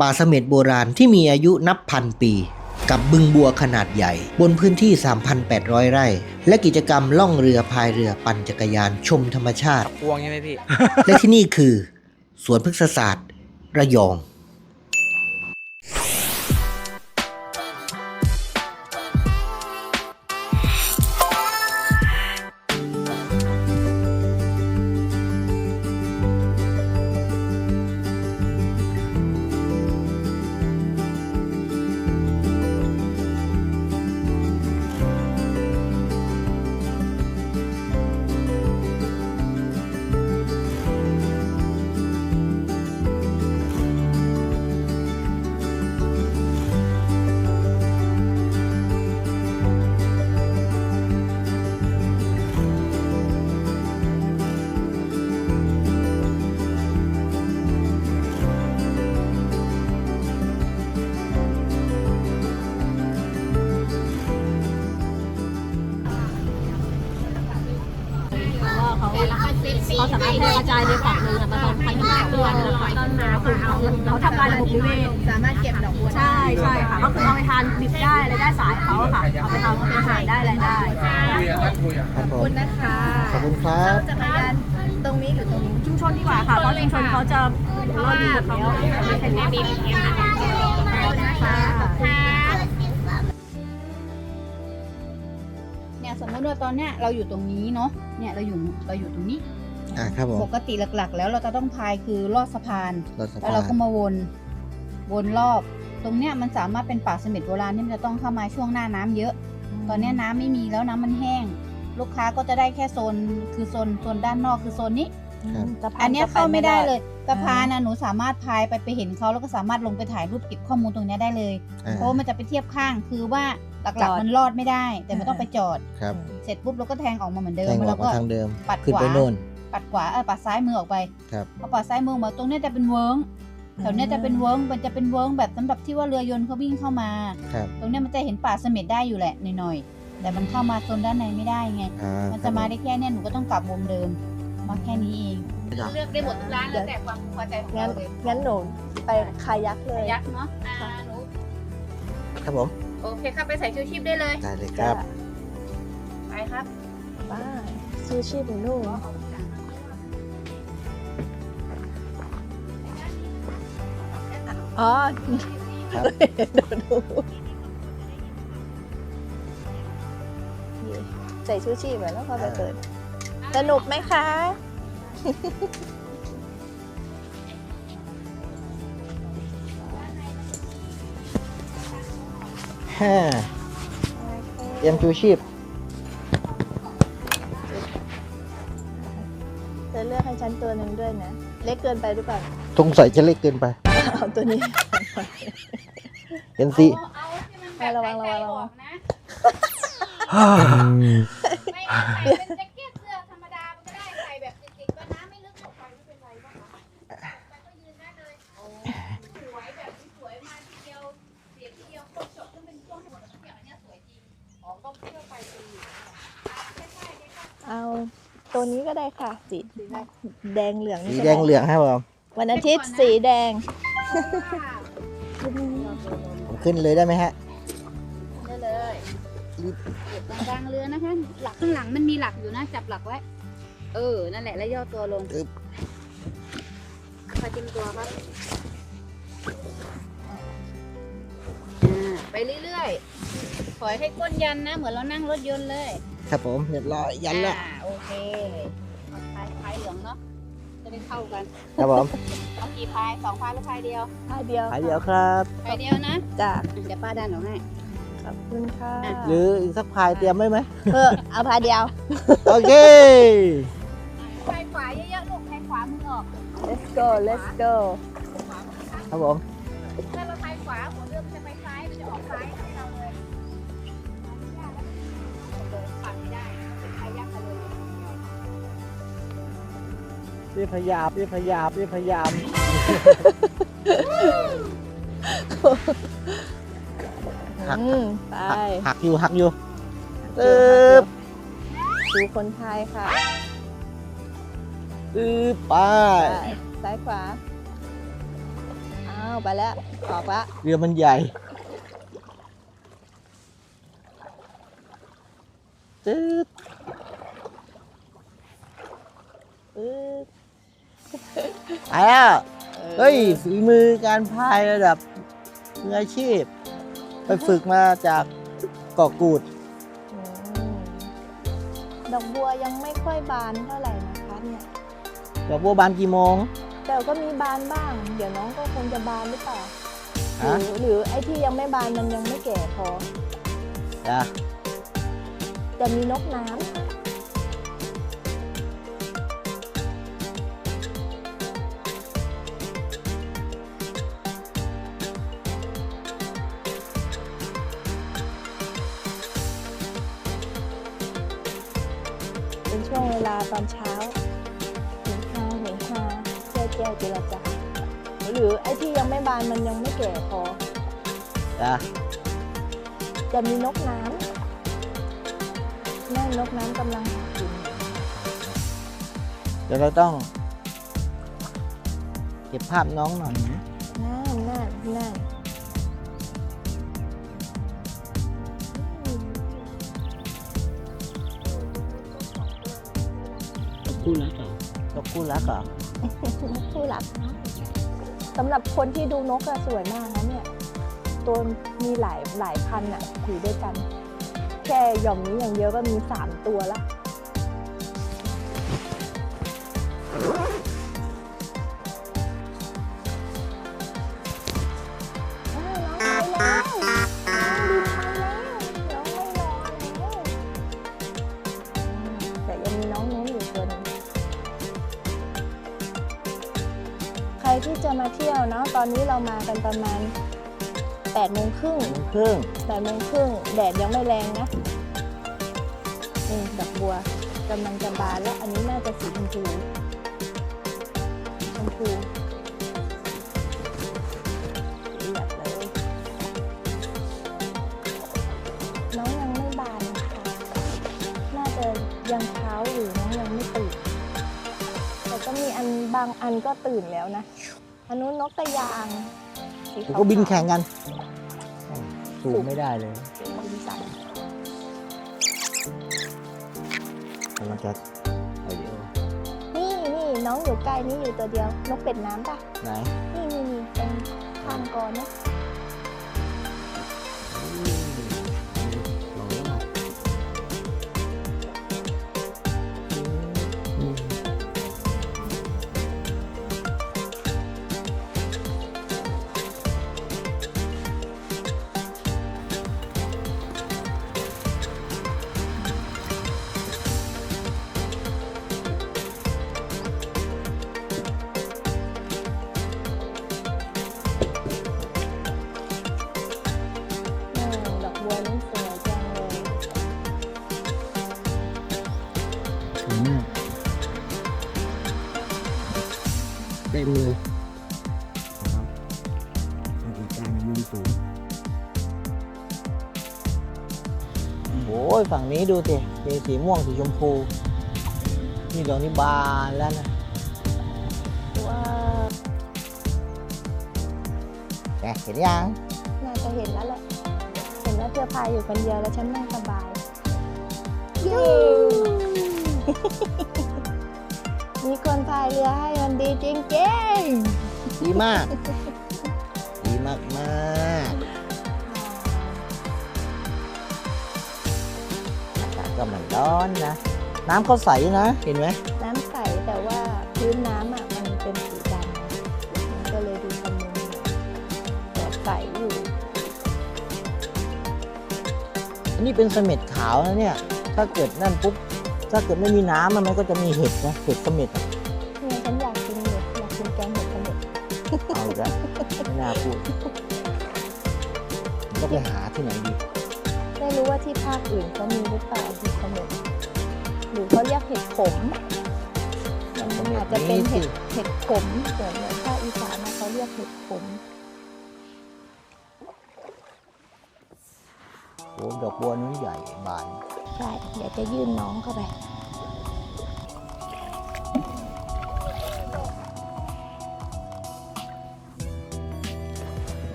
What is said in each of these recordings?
ป่าเสม็ดโบราณที่มีอายุนับพันปี กับบึงบัวขนาดใหญ่ บนพื้นที่ 3,800 ไร่ และกิจกรรมล่องเรือพายเรือปั่นจักรยานชมธรรมชาติ พวงใช่ไหมพี่ และที่นี่คือ สวนพฤกษศาสตร์ ระยอง เขาสามารถกระจายในฝั่งหนึ่งอะมาตอนพันห้าเดือนนะคะต้นนาคือเขาทำลายระบบนิเวศสามารถเก็บดอกบัวได้ใช่ใช่ค่ะก็คือเอาไปทานดิบได้เลยได้สายเขาอะค่ะเอาไปทำเป็นอาหารได้อะไรได้ครับผขอบมคุณนะคะขอบคุณครับจักรยานตรงนี้หรือตรงนี้ชุมชนดีกว่าค่ะเพราะชุมชนเขาจะรอดดีเขาไม่ใช่แนวดินอย่างเงี้ยค่ะเนี่ยสมมติว่าตอนเนี้ยเราอยู่ตรงนี้เนาะเนี่ยเราอยู่เราอยู่ตรงนี้ อ่าครับผม ปกติหลักๆ แล้วเราจะต้องพายคือลอดสะพานรถสะแล้วพาเรานก็มาวนวนรอบ ตรงเนี้ยมันสามารถเป็นป่าเสม็ดโบราณที่มันจะต้องเข้ามาช่วงหน้าน้ำเยอะ ตอนเนี้ยน้ำไม่มีแล้วน้ำมันแห้ง ลูกค้าก็จะได้แค่โซนคือโซนโซนด้านนอกคือโซนนี้ ครับอันเนี้ยเข้าไม่ได้เลยสะพานนะหนูสามารถพายไปไปเห็นเขาแล้วก็สามารถลงไปถ่ายรูปเก็บข้อมูลตรงเนี้ยได้เลย อ่าเพราะว่ามันจะไปเทียบข้างคือว่าหลักๆมันรอดไม่ได้ แต่มันต้องไปจอด ครับเสร็จปุ๊บเราก็แทงออกมาเหมือนเดิแทมงอแล้อกวมาก็ทางเดิมปัดขึ้นขวาไปโน่น ปัดขวาเออปัดซ้ายมือออกไปครับพอปัดซ้ายมือมาตรงเนี้ยจะเป็นเวิร์งแถวเนี้ยจะเป็นเวิร์งมันจะเป็นเวิร์งแบบสำหรับที่ว่าเรือยนต์เขาวิ่งเข้ามา ครับตรงเนี้ยมันจะเห็นป่าเสม็ดได้อยู่แหละหน่อยๆแต่มันเข้ามาโซนด้านในไม่ได้ไง อ่ามันครัจะบมาได้แค่เนี้ยหนูก็ต้องกลับวงเดิม มาแค่นี้เอง เลือกได้หมดทุกร้านแล้วแต่ความพอใจของงั้นเราเลยงั้นหนูไปคายักเลยยักษ์เนาะอ่าหนูครับผมโอเคครับไปใส่ชูชีพได้เลย ได้เลยครับ ไปครับป้าซูชิหนูนู่อ๋ อครับเดี๋ยวดูใส่ชูชีพเหมือนแล้วพอไปเปิด สนุกไหมคะห้าเตรียมชูชีพเธอเลือกให้ฉันตัวหนึ่งด้วยนะ เล็กเกินไปหรือเปล่า สงสัยจะเล็กเกินไป เอาตัวนี้ เห็นสิให้ระวังระวังระวังไม่ใส่เป็นแจ็คเก็ตเสื้อธรรมดา มันก็ได้ใส่แบบติดๆก็น้ำไม่ลึกออกไปไม่เป็นไรบ้างแต่ก็ยืนได้เลยโอ้สวยแบบสวยมาทีเดียวเสียงทีเดียวโคตรจบต้องเป็นช่วงหมดทุกอย่างเนี่ยสวยจริงอ๋อต้องเที่ยวไปดีเอาตัวนี้ก็ได้ค่ะ สีแดงเหลืองสีนี่ก็แดงเหลืองครับผม วันอาทิตย์สีแดง ผมขึ้นเลยได้ไหมฮะ ได้เลยเก็บตรงกลางเรือนะคะ หลักข้างหลังมันมีหลักอยู่นะ จับหลักไว้ เออ นั่นแหละ แล้วย่อตัวลงอึ๊บคอยจิ้มตัวครับอ่าไปเรื่อยๆขอให้ก้นยันนะ เหมือนเรานั่งรถยนต์เลย ครับผม เรียบร้อย ยันละอ่าโอเคเอาพายพายเหลืองเนาะ จะได้เข้ากันครับผมเอากี่พายสองพายหรือพายเดียวผ้าเดียวหายเดียวครับพายเดียวนะจ้ะเดี๋ยวป้าดันออกให้ขอบคุณค่ะหรืออีกสักพายเตรียมไว้ไหมเออเอาผ้าเดียวโอเคพายขวาเยอะๆลูกพายขวามือออก let's go let's go ครับผมถ้าเราพายขวาหัวเรือมันจะไปซ้ายมันจะออกซ้าย พี่พยายามพี่พยายามพี่พยายามหักอืมไปหักอยู่หักอยู่เออึ๊อบดูคนไทยค่ะอึ๊บไปไปซ้ายขวาเอาาวไปแล้ว ออกละเรือมันใหญ่ตึ๊ดปึ๊บ ไปแล้วเฮ้ยฝีมือการพายระดับมืออาชีพ ไปฝึกมาจากเกาะกูดอืมดอกบัวยังไม่ค่อยบานเท่าไหร่นะคะเนี่ย ดอกบัวบานกี่โมง แต่ก็มีบานบ้าง เดี๋ยวน้องก็คงจะบานหรือเปล่าหฮะรือหรือไอ้ที่ยังไม่บานมันยังไม่แก่พอ จ้ะ จะมีนกน้ำ ตอนเช้าเหงฮาเหงฮาแจ้วแจ้วเจรจาหรือไอ้ที่ยังไม่บานมันยังไม่แก่พอ จ้ะจะมีนกน้ำแม่นกน้ำกำลังหากินเดี๋ยวเราต้อง เก็บภาพน้องหน่อยนะ คู่รักเหรอดอกคู่รักเหรอ นกคู่หลับสำหรับคนที่ดูนกอะสวยมากนะเนี่ย ตัวมีหลายหลายพันอะอยู่ด้วยกัน แค่หย่อมนี้อย่างเดียวก็มีสามตัวละ วเนาะตอนนี้เรามากันประมาณ8โมงครึ่งครึ่ง8โมงครึ่งแดดยังไม่แรงนะนี่ดอกบัวกำลังจะบานแล้วอันนี้น่าจะสีชมพูชมพูเรียบเลยน้องยังไม่บานนะคะน่าจะยังเช้าอยู่น้องยังไม่ตื่นแต่ก็มีอันบางอันก็ตื่นแล้วนะ อันนู้นนกกระยางสีเดี๋ยวขาวก็บินแข่งกันสูงไม่ได้เลยบินสั่นกำลังจะเอาเดี๋ยวนี่นี่น้องอยู่ใกล้นี่อยู่ตัวเดียว นกเป็ดน้ำป่ะ ไหน นี่นี่นี่ตรงข้างกอนนะ ฝั่งนี้ดูสิสีสีม่วงสีชมพู นี่ดอกนี้บานแล้วนะว้าวแกเห็นยังน่าจะเห็นแล้วแหละเห็นว่าเธอพายอยู่คนเดียวแล้วฉันนั่งสบายเย้มีคนพายเรือให้มันดีจริงดีมาก ดีมากมาก กาศก็มันร้อนนะ น้ำเขาใสนะ เห็นไหมๆน้ำใสแต่ว่าพื้นน้ำอะมันเป็นสีดำมันก็เลยดูขมุนแต่ใสอยู่ อันนี้เป็นเสม็ดขาวนะเนี่ย ถ้าเกิดนั่นปุ๊บ ถ้าเกิดไม่มีน้ำอะมันก็จะมีเห็ดนะ เห็ดเสม็ดอะเนี่ยฉันอยากกินเห็ดอยากกินแกงเห็ดขมุนเอาอีกแล้วไม่น่าพูดต้องไปหาที่ไหนดีไม่รู้ว่า ที่ภาคอื่นเขามีหรือเปล่าเห็ดขมุนหรือเขาเรียกเห็ดขม มันอาจจะเป็นเห็ดเห็ดขมเหมือนเหมือนภาคอีสานนะเขาเรียกเห็ดขมโอ้ดอกบัวนู้นใหญ่บานใช่เดี๋ยวจะยื่นน้องเข้าไป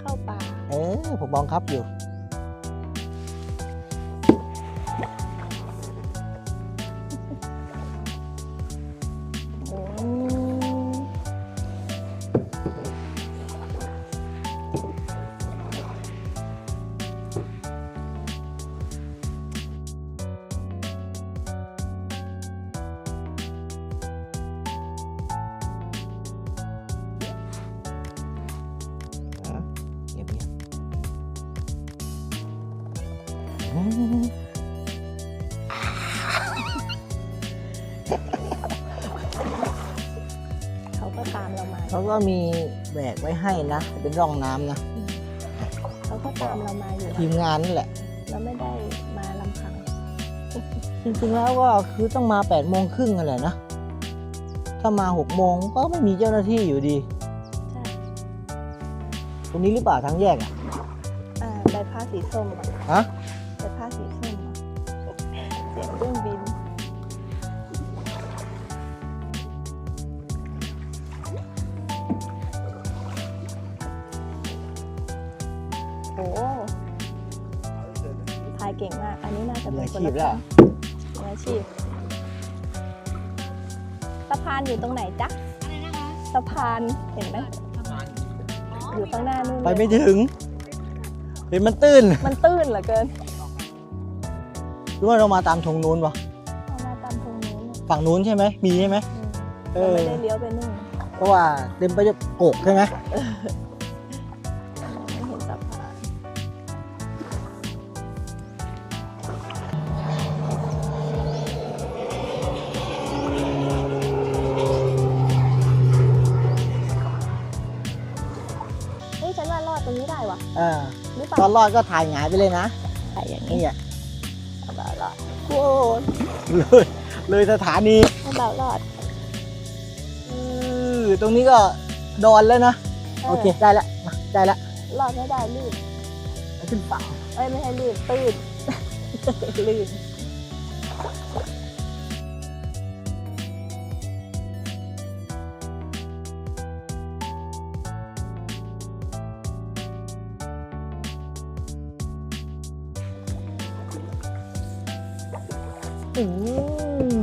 เข้าป่า เออผมมองครับอยู่ ก็มีแบกไว้ให้นะ เป็นร่องน้ำนะเขาก็ตามเรามาอยู่ทีมงานนั่นแหละ เราไม่ได้มาลำพัง จริงๆแล้วก็คือต้องมา8ปดโมงครึ่งนั่นแหละนะ ถ้ามา6กโมงก็ไม่มีเจ้าหน้าที่อยู่ดี ใช่ตรงนี้หรือเปล่าทางแยกอะอ่าใบผ้าสีส้มอะฮะ ป็นอาคนชีพละแล้วมืออาชีพสะพานอยู่ตรงไหนจ๊ะสะพานเห็นไหมอยู่ข้างหน้านู่นไปเลยไม่ถึง เห็นมันตื้นมันตื้นเหลือเกินหรือว่าเรามาตามทงนู้นวะเอามาตามตรงนู้นน่ะฝั่งนู้นใช่ไหมมีใช่ไหมเอเราอ ไม่ได้เลี้ยวไปนู่นเพราะว่าเต็มไปด้วยโกกใช่ไหมไม่ รือเปตอล่านรอดก็ถ่ายหงายไปเลยนะถ่ายอย่างนี้นี่อะเอาแบบรอดโอ้ยเลยเลยสถานีเอาแบบรอดอือตรงนี้ก็ดอนแล้วนะ โอเค ได้ละมาได้ละรอดไม่ได้ลื่นเอาขึ้นฝั่งเอ้ยไม่ให้ลื่น ตื้นลื่น อื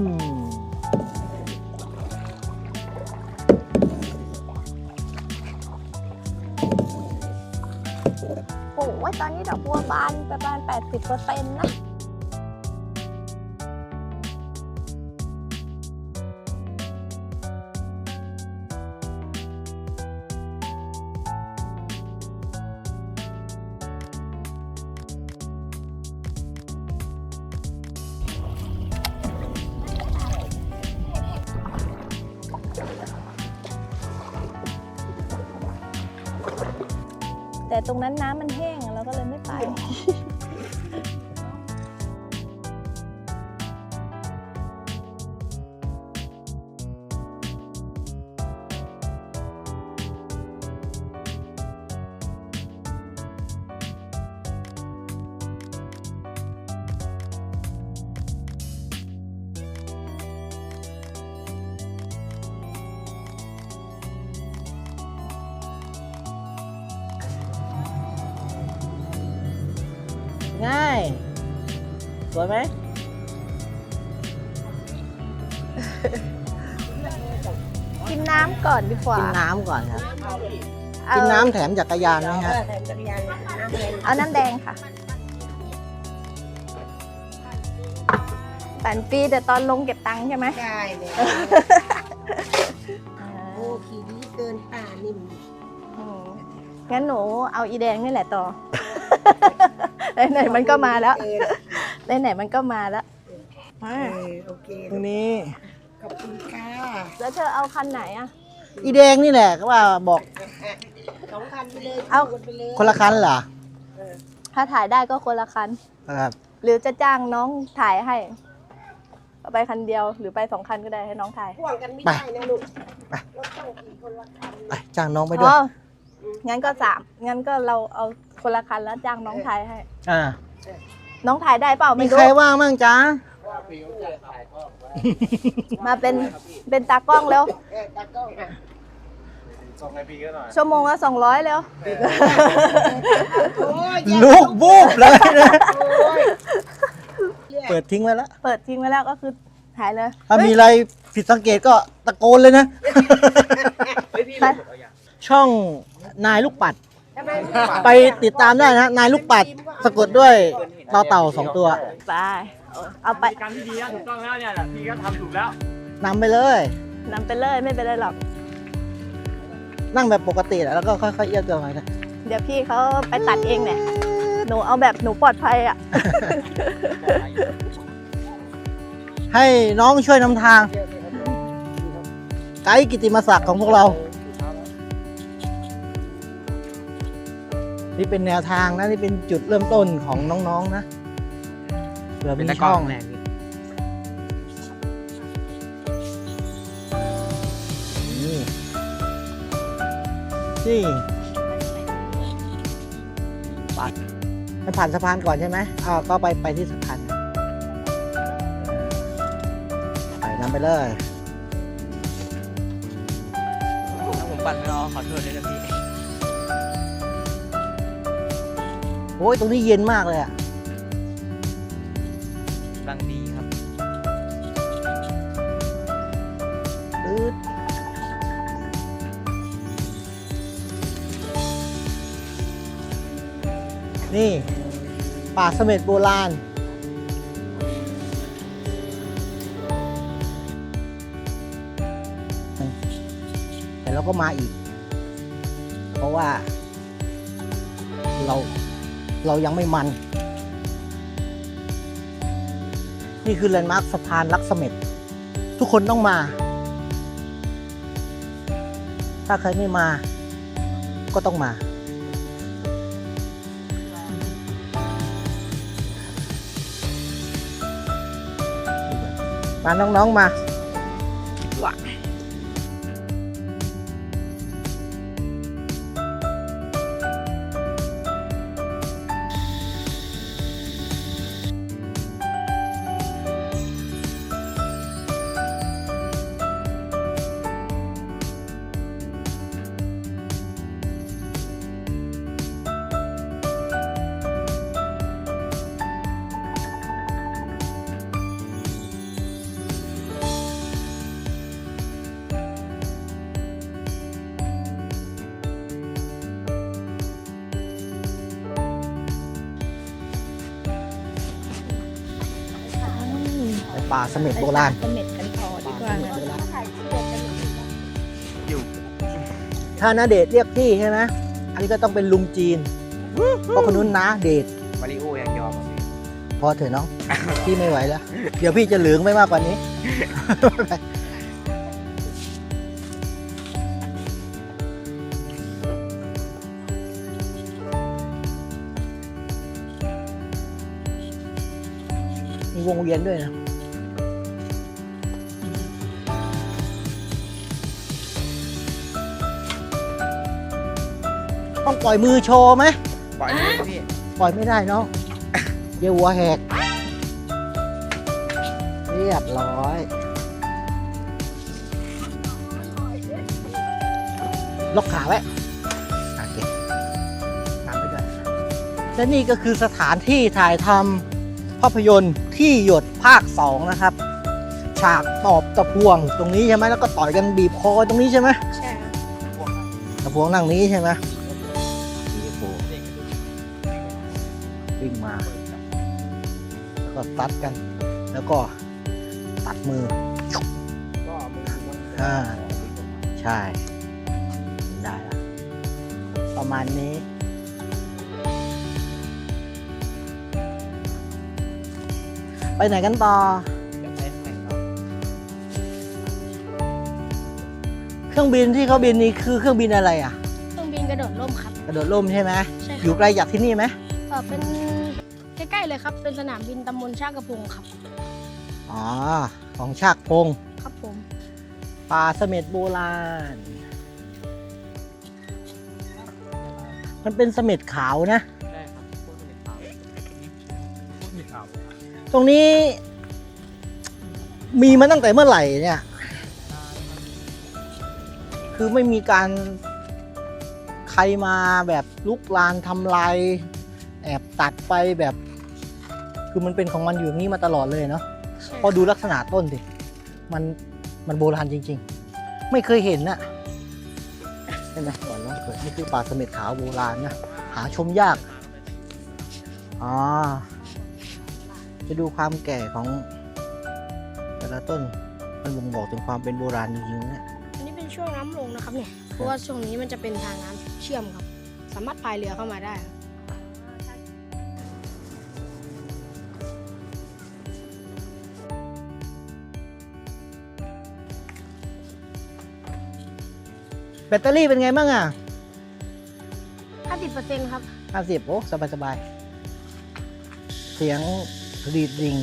มโอ้ยตอนนี้ดอกบัวบานประมาณ 80เปอร์เซ็นต์นะ แต่ตรงนั้นน้ำมันแห้ง ง่ายสวยไหมกินน้ำก่อนดีกว่า กินน้ำก่อนครับเอากินน้ำแถมจักรยานไหมฮะเอาน้ำแดงค่ะปั่นฟรีแต่ตอนลงเก็บตังค์ใช่ไหมได้เลยอ่าโอ้ขี่ดีเกินป่านิ่มอืมงั้นหนูเอาอีแดงนี่แหละต่อ ไหนๆมันก็มาแล้วเกินไหนๆมันก็มาแล้วเออโอเคตรงนี้ ขอบคุณค่ะแล้วเธอเอาคันไหนอะอีแดงนี่แหละก็ว่าบอกสองพันไปเลยเอาคู่กันไปเลยคนละคันเหรอถ้าถ่ายได้ก็คนละคัน ครับหรือจะจ้างน้องถ่ายให้เอาไปคันเดียวหรือไปสองคันก็ได้ให้น้องถ่ายพ่วงกันไม่ได้นะลูกไปรถต้องขี่คนละคัน ไปจ้างน้องไปด้วย อ๋องั้นก็สามงั้นก็เราเอา คนละคันแล้วจ้างน้องถ่ายให้ อ่า น้องถ่ายได้เปล่ามีไม่ใครรู้ว่างมั่งจ๊ะ มาเป็นเป็นตากล้องแล้วเออตากล้องอะส่งไอพีก็หน่อย ชั่วโมงละสองร้อยแล้วโอ้ยลูกบูบเลยนะเปิดทิ้งไว้แล้วเปิดทิ้งไว้แล้วก็คือหายเลยถ้ามีอะไรผิดสังเกตก็ตะโกนเลยนะไปช่องนายลูกปัด ไปติดตามได้นะนายลูกปัดสะกดด้วยต่อเต่าสองตัวไปเอาไปการที่ดีนะถูกต้องแล้วเนี่ยแหละพี่ก็ทำถูกแล้วนำไปเลยนำไปเลยไม่เป็นไรหรอก นั่งแบบปกติแหละแล้วก็ค่อยๆเอียงตัวไปนะเดี๋ยวพี่เขาไปตัดเองเนี่ยหนูเอาแบบหนูปลอดภัยอะให้น้องช่วยนำทาง ไกด์กิติมศักดิ์ของพวกเรา นี่เป็นแนวทางนะนี่เป็นจุดเริ่มต้นของน้องๆนะเผื่อมีช่องนี่นี่ปัดให้ผ่านสะพานก่อนใช่ไหมอ่าก็ไปไปที่สะพานไปนำไปเลยถ้าผมปั่นไม่รอขอโทษด้วยนะพี่ อ้ยตรงนี้เย็นมากเลยอะรังดีครับปื๊ดนี่ ป่าเสม็ดโบราณ แต่เราก็มาอีก เพราะว่าเรา เรายังไม่มัน นี่คือแลนด์มาร์คสะพานลักษเม็ดทุกคนต้องมา ถ้าใครไม่มาก็ต้องมา มาน้องๆมาใน ป่าเสม็ดโบราณเสม็ดกันต่อดีกว่าถ้านาเดชน์เรียกพี่ใช่ไหมอันนี้ก็ต้องเป็นลุงจีนเพราะคนนู้นนะเดชมาริโอยังยอมอะพี่พอเถอะน้อง พี่ไม่ไหวแล้ว เดี๋ยวพี่จะเหลืองไม่มากกว่านี้ มีวงเวียนด้วยนะ ต้องปล่อยมือโชว์ไหมปล่อยเลยพี่ปล่อยไม่ได้เนาะเดี๋ยวหัวแหก เรียบร้อย ล็อกขาไว้โอเคตามไปด้วยและนี่ก็คือสถานที่ถ่ายทำภาพยนตร์ที่หยดภาค 2 นะครับ ฉากตอบตะพวงตรงนี้ใช่ไหมแล้วก็ต่อยกันบีบคอตรงนี้ใช่ไหมใช่ตะพวงนั่งนี้ใช่ไหม วิ่งมาแล้วก็ตัดกัน แล้วก็ตัดมืออ่าใช่ได้ละประมาณนี้ไปไหนกันต่อเดี๋ยวไปแข่งต่อ เครื่องบินที่เขาบินนี่คือเครื่องบินอะไรอะ เครื่องบินกระโดดร่มครับ กระโดดร่มใช่ไหมใช่คอรัยู่ไกลจากที่นี่ไหมเออเป็นใกล้ๆเลย ครับ เป็นสนามบินตำบลชากระพงครับ อ๋อ ของชากพงครับผมป่าเสม็ดโบราณ มันเป็นเสม็ดขาวนะได้ครับพวกเป็นข่าวมีข่าวตรงนี้ มีมาตั้งแต่เมื่อไหร่เนี่ย คือไม่มีการใครมาแบบลุกลานทำลายแอบตัดไปแบบ คือมันเป็นของมันอยู่อย่างนี้มาตลอดเลยเนาะพอดูลักษณะต้นดิมันมันโบราณจริง ๆ ไม่เคยเห็นน่ะเห็นไหมก่อนน้องเกิดนี่คือป่าเสม็ดขาวโบราณนะหาชมยากอ๋อจะดูความแก่ของแต่ละต้นมันบ่งบอกถึงความเป็นโบราณจริงๆนะเนี่ยอันนี้เป็นช่วงน้ำลงนะครับเนี่ยเพราะว่าช่วงนี้มันจะเป็นทางน้ำเชื่อมครับ สามารถพายเรือเข้ามาได้ แบตเตอรี่เป็นไงบ้างอะ50%ครับ ห้าสิบโอ้สบายสบายเสียงรีดริง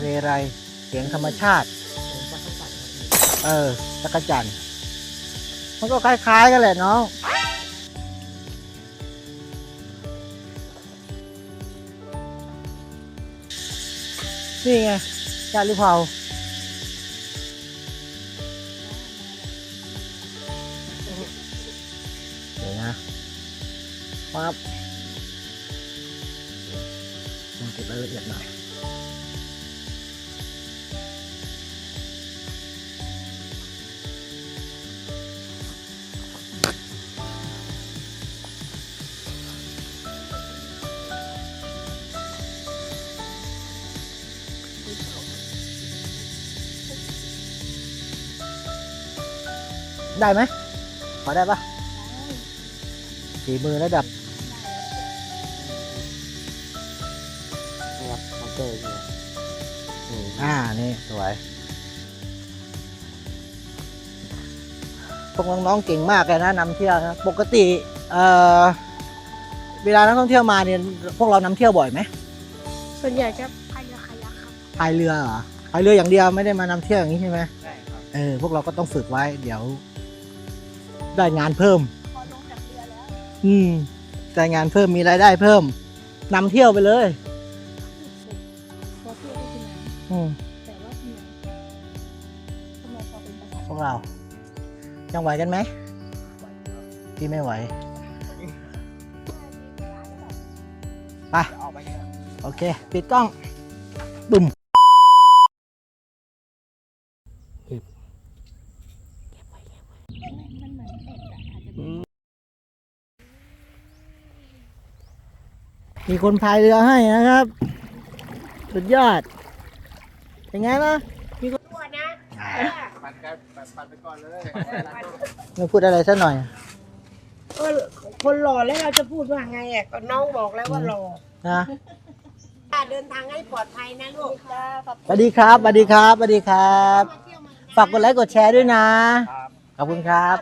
เรไร เสียงธรรมชาติ เออจักรจันทร์มันก็คล้ายๆกันแหละน้องนี่ไงจารุเผา เลยนะปั๊บมันเก็บรายละเอียดหน่อยได้ไหมพอได้ปะ ฝีมือระดับนี่ครับมอเตอร์เนี่ยอืมอ่า นี่ สวย พวกน้องๆเก่งมากเลยนะนำเที่ยวนะปกติเอ่อเวลานักท่องเที่ยวมาเนี่ยพวกเรานำเที่ยวบ่อยไหมส่วนใหญ่จะพายเรือคายักครับพายเรือเหรอพายเรืออย่างเดียวไม่ได้มานำเที่ยวอย่างนี้ใช่ไหมใช่ครับเออพวกเราก็ต้องฝึกไว้เดี๋ยว ได้งานเพิ่ม อแล้วอืมได้งานเพิ่มมีรายได้เพิ่มนำเที่ยวไปเลยพอเที่ยวได้ที่ไหนอืมแต่ว่าที่ไหนทำไมพอเป็นภาษาพวกเรา ยังไหวกันไหมพี่ไม่ไหวไปออกไปเนี่ยโอเค ปิดกล้องบึ้ม มีคนพายเรือให้นะครับ สุดยอด เป็นไงล่ะมีคนปัดกันปัดปัดไปก่อนเลยไม่พูดอะไรสักหน่อยก็คนหล่อแล้วเราจะพูดว่าไงอะก็น้องบอกแล้วว่าหล่อนะเดินทางให้ปลอดภัยนะลูกสวัสดีครับสวัสดีครับสวัสดีครับ ฝากกดไลค์กดแชร์ด้วยนะ ขอบคุณครับ